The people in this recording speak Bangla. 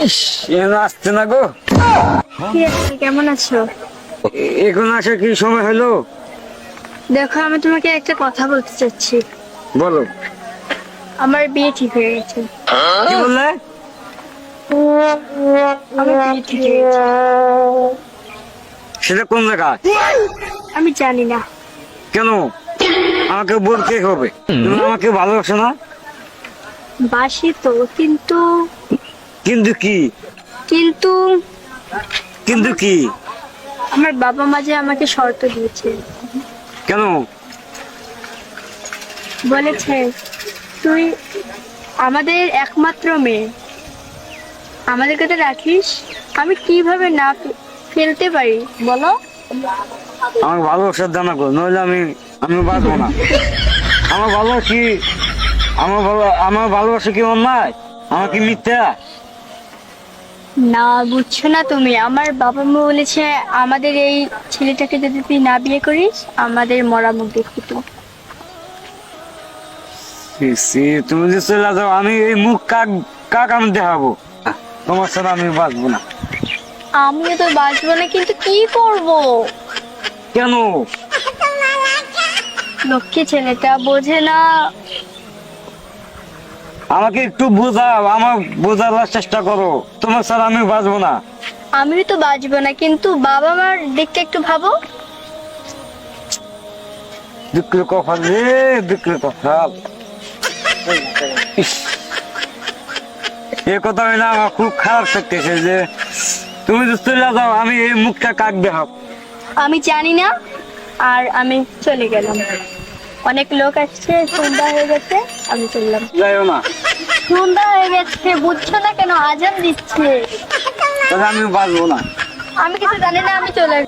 আসছে না গো। কেমন আছো? এখন আসে কি সময় হলো? দেখো আমি তোমাকে একটা কথা বলতে চাচ্ছি। বলো। আমার বিয়ে ঠিক হয়ে গেছে। কি বললে? সেটা কোন জায়গায় আমি জানি না। কেন? আমাকে বলতে হবে। তুমি আমাকে ভালোবাসো না? বাসি তো কিন্তু কিন্তু কি? কিন্তু কিন্তু কি? আমার বাবা মা যে আমাকে শর্ত দিয়েছে। কেন? বলেছে তুই আমাদের একমাত্র মেয়ে। আমাদের কাছে রাখিস। আমি কীভাবে না ফেলতে পারি? বলো। আমার ভালোবাসার জানা গো নইলে আমি আমি বাঁচবো না। আমার ভালোবাসি আমার ভালো আমার ভালোবাসা কি অন্যায়? আমার কি মিথ্যা? না বুঝছ না তুমি। আমার বাবা মা বলেছে আমাদের এই ছেলেটাকে যদি তুই না বিয়ে করিস আমাদের মরা মুখ দেখবি সি, তুমি যে চলে যাও আমি এই মুখ কাক কাক আমি দেখাবো? তোমার সাথে আমি বাঁচবো না। আমিও তো বাঁচবো না কিন্তু কি করব? কেন? লক্ষ্মী ছেলেটা বোঝে না আমাকে একটু বোঝাও আমার বোঝাবার চেষ্টা করো। তোমার সাথে আমি বাঁচবো না। আমিও তো বাঁচবো না কিন্তু বাবা মার দিকটা একটু ভাবো। দুঃখের কপাল রে দুঃখের কপাল। এ কথা হইলে আমার খুব খারাপ থাকতেছে যে তুমি যে চলে যাও আমি এই মুখটা কাক দেখাব আমি জানি না আর আমি চলে গেলাম। অনেক লোক আসছে সন্ধ্যা হয়ে গেছে আমি চললাম। যাইও না। সন্ধ্যা হয়ে গেছে বুঝছ না কেন আজান দিচ্ছে। আমি বাঁচবো না। আমি কিছু জানি না আমি চলে